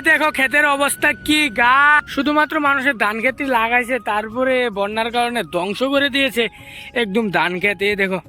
দেখো ক্ষেতের অবস্থা কি গা। শুধুমাত্র মানুষের ধান খেতে লাগাইছে, তারপরে বন্যার কারণে ধ্বংস করে দিয়েছে। একদম ধান খেতে দেখো।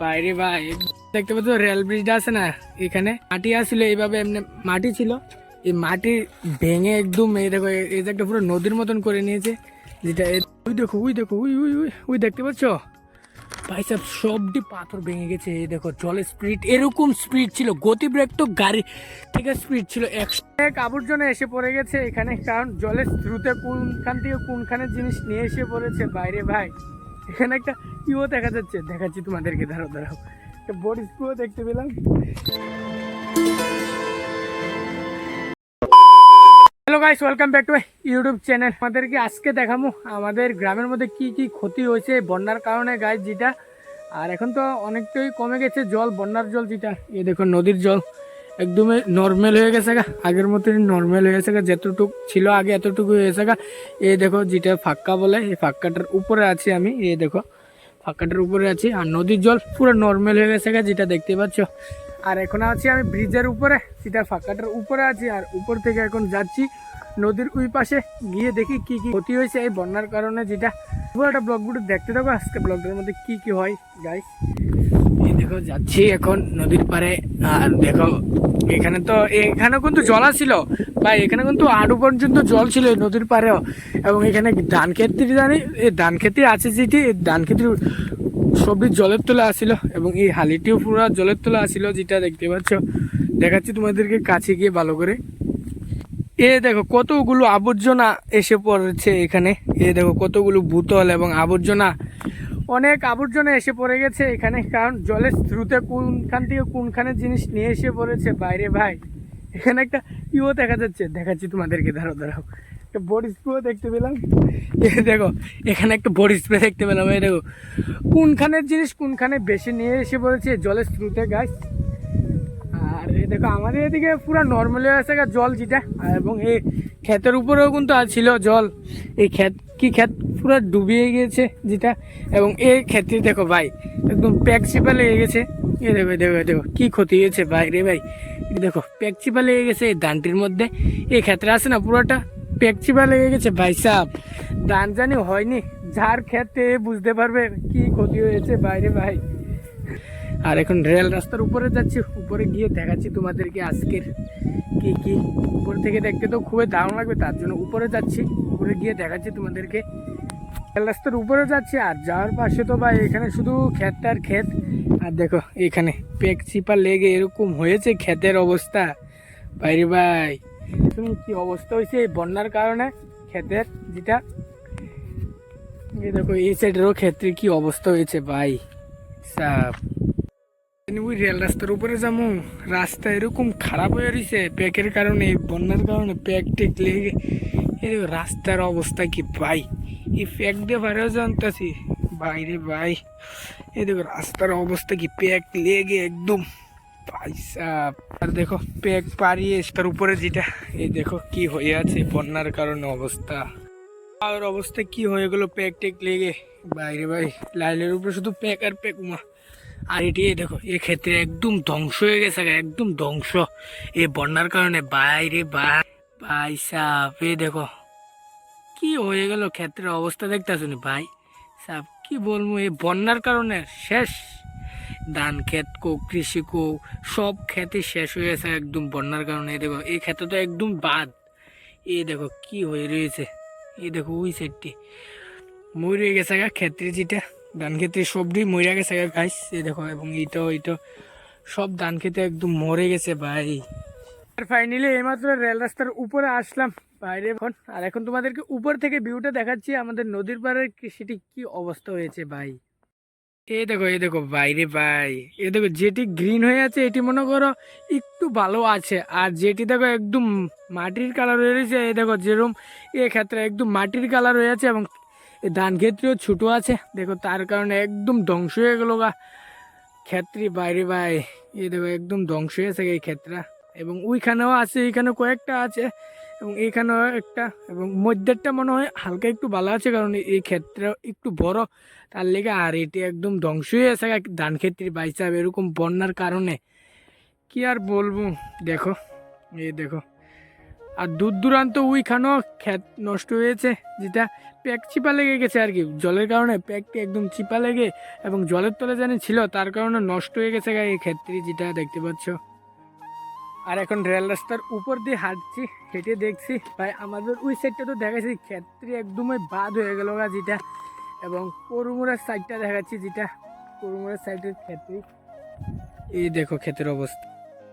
বাইরে ভাই, দেখতে পাচ্ছ রেল ব্রিজটা আছে না? এখানে মাটি আসছিল এইভাবে এমনি মাটি ছিল। এই মাটি ভেঙে একদম, এই দেখো, এই- যে একটা পুরো নদীর মতন করে নিয়েছে। যেটা ওই দেখো ওই দেখো, ওই ওই ওই ওই দেখতে পাচ্ছ? ভাই সাহেব সবটি পাথর ভেঙে গেছে। দেখো, জলের স্পিড এরকম স্পিড ছিল। গতি ব্রেক তো গাড়ি থেকে স্পিড ছিল। একশো এক আবর্জনা এসে পড়ে গেছে এখানে, কারণ জলের স্রোতে কোনখান থেকে কোনখানে জিনিস নিয়ে এসে পড়েছে? বাইরে ভাই, এখানে একটা ইও দেখা যাচ্ছে। দেখাচ্ছি তোমাদেরকে, দাঁড়াও দাঁড়াও। একটা বডি স্ক্রুও দেখতে পেলাম। Hello guys welcome back to YouTube channel আমাদেরকে আজকে দেখাবো আমাদের গ্রামের মধ্যে কি কি ক্ষতি হয়েছে বন্যার কারণে গাইস যেটা। আর এখন তো অনেকটাই কমে গেছে জল, বন্যার জল যেটা। এই দেখো নদীর জল। একদমই নর্মাল হয়ে গেছে গা। আগের মতনই নর্মাল হয়ে গেছে গা, যতটুকু ছিল আগে এতটুকু হয়েছে গা। এই দেখো, যেটা ফাক্কা বলে, এই ফাক্কাটার উপরে আছি আমি। এই দেখো ফাঁকাটার উপরে আছি আর নদীর জল পুরো নর্মাল হয়ে গেছে যেটা দেখতে পাচ্ছ। আর এখন আছি আমি ব্রিজের উপরে সেটা ফাঁকাটার উপরে আছি আর উপর থেকে এখন যাচ্ছি নদীর ওই পাশে। গিয়ে দেখি কি কি ক্ষতি হয়েছে এই বন্যার কারণে যেটা। পুরো একটা ব্লগ দেখতে থাকো আজকে ব্লগটার মধ্যে কি কি হয় গাইস দেখো, যাচ্ছি এখন নদীর পাড়ে। আর দেখো, এখানে তো, এখানে কিন্তু জল ছিল বা এখানে কিন্তু আড়ু পর্যন্ত জল ছিল নদীর পাড়েও। এবং এখানে ধান খেতে জানি এই ধান খেতে আছে যেটি ধান খেতে সবই জলের তোলা আসিল। এবং এই হালিটিও পুরো জলের তোলা আসিল, যেটা দেখতে পাচ্ছ। দেখাচ্ছি তোমাদেরকে কাছে গিয়ে ভালো করে। এ দেখো, কতগুলো আবর্জনা এসে পড়েছে এখানে। এ দেখো, কতগুলো ভূতল এবং আবর্জনা অনেক আবর্জনা এসে পড়ে গেছে এখানে, কারণ জলের স্রোতে কোনখান থেকে কোনখানে জিনিস নিয়ে এসে পড়েছে? বাইরে ভাই, এখানে একটা ইও দেখা যাচ্ছে। দেখাচ্ছি তোমাদেরকে, দাঁড়াও দাঁড়াও। একটা বডি স্প্রে দেখতে পেলাম। দেখো, এখানে একটা বডি স্প্রে দেখতে পেলাম। এই দেখো কোনখানের জিনিস কোনখানে বেশি নিয়ে এসে পড়েছে জলের স্রোতে গাছ আর এই দেখো, আমাদের এদিকে পুরো নর্মালি আছে জল যেটা। এবং এই ক্ষেতের উপরেও কিন্তু ছিল জল। এই ক্ষেত, কি ক্ষেত? পুরো ডুবিয়ে গিয়েছে যেটা, এবং এই ক্ষেত্রে দেখো ভাই, একদম প্যাক চিপা লেগে গেছে। এ দেখো দেখো দেখো, কি ক্ষতি হয়েছে ভাই রে ভাই। দেখো প্যাক চিপা লেগে গেছে এই ধানটির মধ্যে। এই ক্ষেত্রে আছে না পুরোটা প্যাক চিপা লেগে গেছে ভাই সাহ ধান জানি হয়নি, যার ক্ষেতে বুঝতে পারবে কি ক্ষতি হয়েছে বাইরে ভাই। আর এখন রেল রাস্তার উপরে যাচ্ছি, উপরে গিয়ে দেখাচ্ছি তোমাদেরকে আজকের কি কি। উপর থেকে দেখতে তো খুবই দারুণ লাগবে, তার জন্য উপরে যাচ্ছি, উপরে গিয়ে দেখাচ্ছি তোমাদেরকে। রাস্তার উপরে যাচ্ছি আর যাওয়ার পাশে তো ভাই এখানে শুধু ক্ষেত আর ক্ষেত। আর দেখো, এখানে পেক চিপা লেগে এরকম হয়েছে ক্ষেতের অবস্থা। বাইরে ভাই তুমি কি অবস্থা হয়েছে এই বন্যার কারণে ক্ষেতের যেটা। দেখো, এই সাইডেরও ক্ষেত্রে কি অবস্থা হয়েছে ভাই। সাপ। ওই রেল রাস্তার উপরে যাব রাস্তা এরকম খারাপ হয়ে রয়েছে প্যাকের কারণে, বন্যার কারণে প্যাক টেক লেগে। রাস্তার অবস্থা কি ভাই। এই প্যাক দিয়ে বাইরেও জানতেছি। বাইরে ভাই, এই দেখো রাস্তার অবস্থা কি প্যাক লেগে একদম। ভাই আর দেখো প্যাক পাড়িয়ে তার উপরে যেটা, এই দেখো কি হয়ে আছে বন্যার কারণে অবস্থা। আর অবস্থা কি হয়ে গেল প্যাক টেক লেগে? বাইরে ভাই লাইলের উপরে শুধু প্যাক আর প্যাক উমা। আর এটি দেখো এই ক্ষেত্রে একদম ধ্বংস হয়ে গেছে একদম ধ্বংস। এই বন্যার কারণে বাইরে ভাই ভাই সাপ দেখো। কি হয়ে গেল ক্ষেত্রের অবস্থা দেখতে শুনি ভাই? সাপ কি বলব, এই বন্যার কারণে শেষ। ধান ক্ষেত কো, কৃষি কো, সব ক্ষেতে শেষ হয়ে গেছে একদম বন্যার কারণে। দেখো, এই ক্ষেতে তো একদম বাদ এই দেখো, কি হয়ে রয়েছে? এই দেখো, ওই সাইডটি মরে গেছে গা ক্ষেত্রে যেটা। ধান খেতে সবটি মরে গেছে গা গাইস এই দেখো, এবং এইটা এইটা সব ধান খেতে একদম মরে গেছে ভাই। আর ফাইনালি এইমাত্র রেল রাস্তার উপরে আসলাম। বাইরে এখন। আর এখন তোমাদেরকে উপর থেকে ভিউটা দেখাচ্ছি আমাদের নদীর পাড়ের সেটি কি অবস্থা হয়েছে ভাই? এই দেখো এই দেখো, বাইরে ভাই। এ দেখো, যেটি গ্রিন হয়ে আছে, এটি মনে করো একটু ভালো আছে। আর যেটি দেখো একদম মাটির কালার হয়ে রয়েছে এই দেখো যেরকম এ ক্ষেত্রে একদম মাটির কালার হয়ে আছে এবং ধান ক্ষেত্রেও ছোটো আছে। দেখো, তার কারণে একদম ধ্বংস হয়ে গেল গা। ক্ষেত্রে, বাইরে ভাই। এ দেখো, একদম ধ্বংস হয়েছে এই ক্ষেত্রা। এবং ওইখানেও আছে এইখানে কয়েকটা আছে। এবং এইখানেও একটা এবং মধ্যেরটা মনে হয় হালকা একটু ভালো আছে, কারণ এই ক্ষেত্রে একটু বড়। তার লেগে আর এটি একদম ধ্বংস হয়ে আছে ধান ক্ষেত্রে বাইসাব এরকম বন্যার কারণে। কি আর বলব? দেখো, এই দেখো। আর দূর দূরান্ত ওইখানেও ক্ষেত নষ্ট হয়েছে, যেটা প্যাক চিপা লেগে গেছে আর কি। জলের কারণে প্যাকটি একদম চিপা লেগে এবং জলের তলে জানি ছিল, তার কারণে নষ্ট হয়ে গেছে এই ক্ষেত্রে, যেটা দেখতে পাচ্ছ। আর এখন রেল রাস্তার উপর দিয়ে হাঁটছি, হেঁটে দেখছি। ভাই, আমাদের ওই সাইডটা তো দেখাচ্ছি ক্ষেত্রে একদমই বাদ হয়ে গেল গা যেটা। এবং করুমুড়ার সাইডটা দেখাচ্ছি যেটা। করুমুড়ার সাইডের ক্ষেত্রে। এই দেখো ক্ষেতের অবস্থা।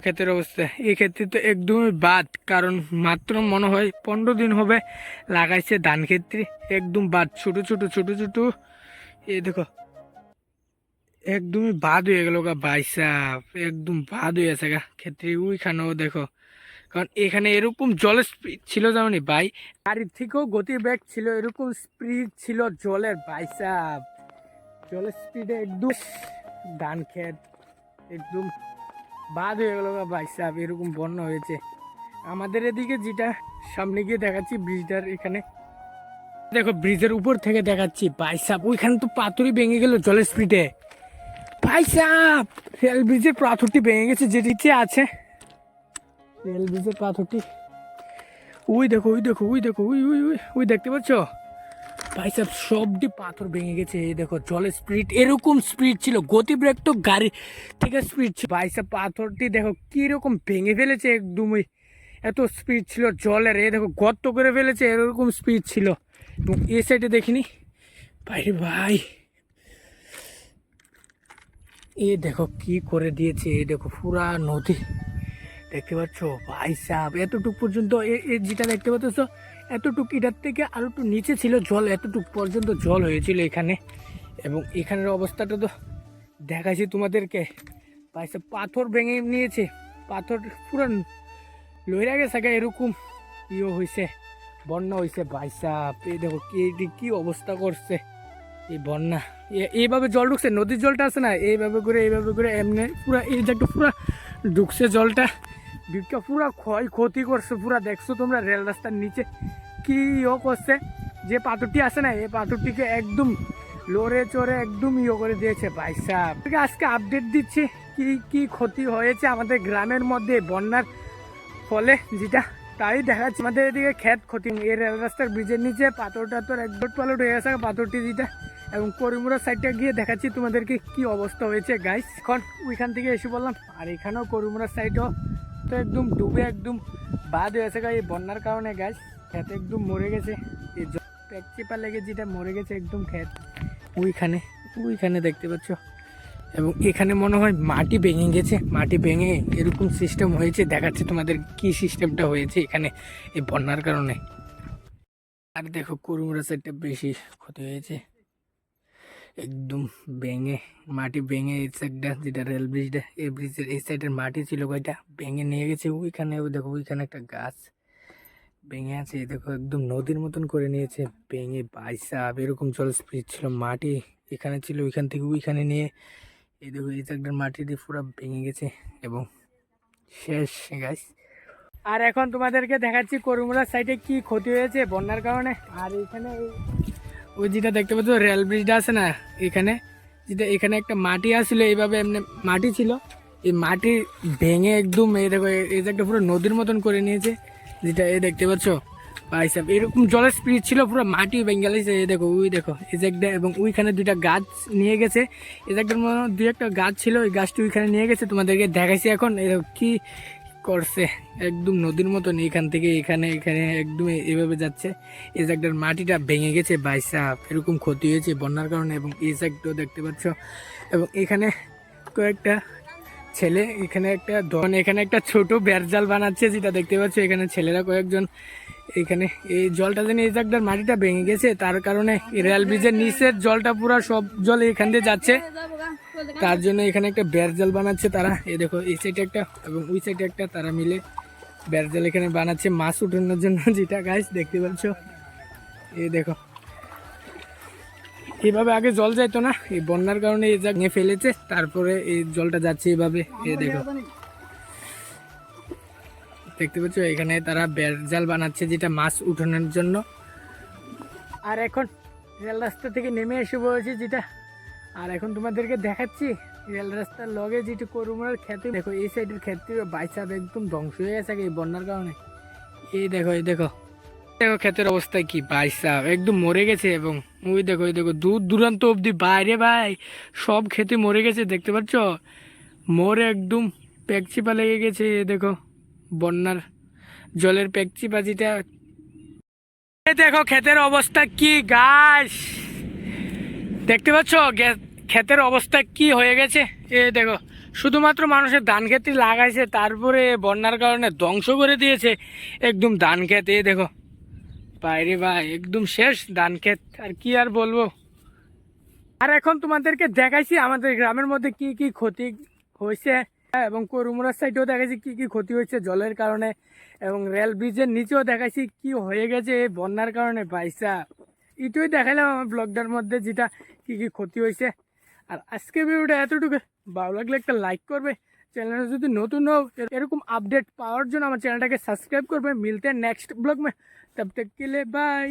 ক্ষেতের অবস্থা। এই ক্ষেত্রে তো একদমই বাদ, কারণ মাত্র মনে হয় পনেরো দিন হবে লাগাইছে ধান ক্ষেত্রে। একদম বাদ, ছোট ছোট ছোট ছোট। এই দেখো একদমই বাদ হয়ে গেল গা বাইসাপ, একদম বাদ হয়ে আছে গা ক্ষেত্রে ওইখানেও দেখো, কারণ এখানে এরকম জলের স্পিড ছিল যেমন ভাই? গাড়ির থেকেও গতির ব্যাগ ছিল, এরকম স্পিড ছিল জলের বাইসাপ। জলের স্পিডে একদম ধান ক্ষেত একদম বাদ হয়ে গেল গা সাহেব এরকম বন্যা হয়েছে। আমাদের এদিকে যেটা, সামনে গিয়ে দেখাচ্ছি ব্রিজটার এখানে। দেখো, ব্রিজের উপর থেকে দেখাচ্ছি বাইসাপ, ওইখানে তো পাথরই ভেঙে গেল জলের স্পিডে ভাই সাহেব রেল ব্রিজের পাথরটি ভেঙে গেছে যে নিচে আছে। রেল ব্রিজের পাথরটি। ওই দেখো ওই দেখো ওই দেখো ওই ওই ওই ওই দেখতে পাচ্ছ? ভাই সাহেব সবটি পাথর ভেঙে গেছে, এই দেখো, জলের স্পিড, এরকম স্পিড ছিল গতি ব্রেক তো গাড়ি থেকে স্পিড ছিল। ভাই সাহেব পাথরটি দেখো, কীরকম ভেঙে ফেলেছে একদমই এত স্পিড ছিল জলের, এই দেখো, গর্ত করে ফেলেছে, এরকম স্পিড ছিল। এবং এই সাইডে দেখিনি। ভাই ভাই। এ দেখো কি করে দিয়েছে, এ দেখো পুরা নদী। দেখতে পাচ্ছ? ভাই সাহেব এতটুক পর্যন্ত এ এ যেটা দেখতে পাচ্ছ, এতটুক এটার থেকে আরও একটু নিচে ছিল জল, এতটুক পর্যন্ত জল হয়েছিল এখানে। এবং এখানের অবস্থাটা তো দেখাচ্ছি তোমাদেরকে। ভাই সাহেব পাথর ভেঙে নিয়েছে, পাথর পুরো লইরা গেছে এরকম ইয়ে হয়েছে বন্যা হয়েছে ভাই সাহেব এই দেখো কি অবস্থা করছে। এই বন্যা। এইভাবে জল ঢুকছে, নদীর জলটা আছে না? এইভাবে করে এইভাবে করে এমনি পুরা, এই জায়গাটা পুরা ঢুকছে জলটা। দিকটা পুরা ক্ষয়, ক্ষতি করছে পুরা। দেখছ তোমরা রেল রাস্তার নিচে কি ইয়ে করছে? যে পাথরটি আছে না, এই পাথরটিকে একদম লড়ে চড়ে একদম ইয়ে করে দিয়েছে ভাই সাহেব। আজকে আপডেট দিচ্ছি কি কি ক্ষতি হয়েছে আমাদের গ্রামের মধ্যে বন্যার ফলে যেটা, তাই দেখাচ্ছে। আমাদের এদিকে ক্ষেত ক্ষতি, এই রেল রাস্তার ব্রিজের নিচে পাথর টাথর একদম পালট হয়ে গেছে, পাথরটি যেটা এবং করিমুড়ার সাইডটা গিয়ে দেখাচ্ছি তোমাদেরকে কি অবস্থা হয়েছে গাইস এখন ওইখান থেকে এসে বললাম, আর এখানেও করিমুড়ার সাইডও তো একদম ডুবে, একদম বাদ হয়েছে গেছে গা এই বন্যার কারণে গাছ ক্ষেত একদম মরে গেছে। এই প্যাক চেপা লেগে যেটা মরে গেছে, একদম ক্ষেত ওইখানে ওইখানে দেখতে পাচ্ছ। এবং এখানে মনে হয় মাটি ভেঙে গেছে। মাটি ভেঙে এরকম সিস্টেম হয়েছে। দেখাচ্ছে তোমাদের কি সিস্টেমটা হয়েছে এখানে, এই বন্যার কারণে। আর দেখো কুরুমরা সাইডটা বেশি ক্ষতি হয়েছে। একদম ভেঙে, মাটি ভেঙে এই সাইডটা যেটা রেল ব্রিজটা এই ব্রিজের এই সাইডের মাটি ছিল ওইটা ভেঙে নিয়ে গেছে ওইখানে, ওই দেখো ওইখানে একটা গাছ ভেঙে আছে দেখো একদম নদীর মতন করে নিয়েছে, ভেঙে বাইসাপ, এরকম জল স্পিড ছিল, মাটি এখানে ছিল, ওইখান থেকে ওইখানে নিয়ে, এই দেখো এই সাইডটার মাটি দিয়ে পুরো ভেঙে গেছে এবং শেষ গাছ আর এখন তোমাদেরকে দেখাচ্ছি করুমুড়ার সাইডে কি ক্ষতি হয়েছে বন্যার কারণে। আর এখানে ওই যেটা দেখতে পাচ্ছ, রেল ব্রিজটা আছে না এখানে? যেটা এখানে একটা মাটি আসছিল এইভাবে এমনি মাটি ছিল। এই মাটি ভেঙে একদম এই দেখো, এই- যে একটা পুরো নদীর মতন করে নিয়েছে। যেটা এই দেখতে পাচ্ছ? ভাই সাহেব এরকম জলের স্পিড ছিল, পুরো মাটি ভেঙে গেছে এই দেখো, ওই দেখো, এই যে একটা এবং ওইখানে দুইটা গাছ নিয়ে গেছে। এই যে হয় দুই একটা গাছ ছিল, ওই গাছটি ওইখানে নিয়ে গেছে। তোমাদেরকে দেখাইছি এখন, এই দেখো কি করছে। একদম নদীর মতন এখান থেকে এখানে এখানে একদম এভাবে যাচ্ছে। এই জায়গাটার মাটিটা ভেঙে গেছে বাইসাপ এরকম ক্ষতি হয়েছে বন্যার কারণে এবং এই সাইডটাও দেখতে পাচ্ছ। এবং এখানে কয়েকটা ছেলে, এখানে একটা ধন, এখানে একটা ছোট বেরজাল বানাচ্ছে যেটা দেখতে পাচ্ছ। এখানে ছেলেরা কয়েকজন এখানে এই জলটা যেন এই জায়গাটার মাটিটা ভেঙে গেছে, তার কারণে রেল ব্রিজের নিচের জলটা পুরো সব জল এখান দিয়ে যাচ্ছে। তার জন্য এখানে একটা বেরজাল বানাচ্ছে তারা। এই দেখো এই সাইডে একটা এবং ওই সাইডে একটা তারা মিলে বেরজাল এখানে বানাচ্ছে। মাছ উঠানোর জন্য যেটা গাছ দেখতে পাচ্ছ? এ দেখো। এভাবে আগে জল যাইতো না এই বন্যার কারণে এই নিয়ে ফেলেছে তারপরে এই জলটা যাচ্ছে এভাবে। এ দেখো। দেখতে পাচ্ছ? এখানে তারা বেরজাল বানাচ্ছে যেটা মাছ উঠানোর জন্য। আর এখন রেল রাস্তা থেকে নেমে এসে পড়েছি যেটা আর এখন তোমাদেরকে দেখাচ্ছি, রেল রাস্তার লগে যেটি করুমার খেতে দেখো এই সাইডের ক্ষেত্রে বাইসাপ একদম ধ্বংস হয়ে গেছে এই বন্যার কারণে। এই দেখো এই দেখো। দেখো ক্ষেতের অবস্থা কি ভাই সাহ একদম মরে গেছে এবং ওই দেখো ওই দেখো, দূর দূরান্ত অবধি। বাইরে ভাই, সব খেতে মরে গেছে, দেখতে পাচ্ছ? মরে একদম প্যাকচিপা লেগে গেছে দেখো, বন্যার জলের প্যাকচিপা যেটা। দেখো ক্ষেতের অবস্থা কি গাছ দেখতে পাচ্ছ ক্ষেতের অবস্থা কি হয়ে গেছে? এ দেখো, শুধুমাত্র মানুষের ধান খেতে লাগাইছে, তারপরে বন্যার কারণে ধ্বংস করে দিয়েছে। একদম ধান ক্ষেত এ দেখো। বাইরে ভাই একদম শেষ ধান ক্ষেত আর কি আর বলব? আর এখন তোমাদেরকে দেখাইছি, আমাদের গ্রামের মধ্যে কি কি ক্ষতি হয়েছে, এবং করুমুরার সাইডেও দেখাইছি কি কি ক্ষতি হয়েছে জলের কারণে, এবং রেল ব্রিজের নিচেও দেখাইছি কি হয়ে গেছে বন্যার কারণে পয়সা এটাই দেখাইলাম আমার ব্লগটার মধ্যে, যেটা কি কি ক্ষতি হয়েছে? আর আজকে ভিডিওটা এতটুকু। ভালো লাগলে একটা লাইক করবে। চ্যানেলটা যদি নতুন হও এরকম আপডেট পাওয়ার জন্য আমার চ্যানেলটাকে সাবস্ক্রাইব করবে। মিলতে নেক্সট ব্লগ মে। তব তক বাই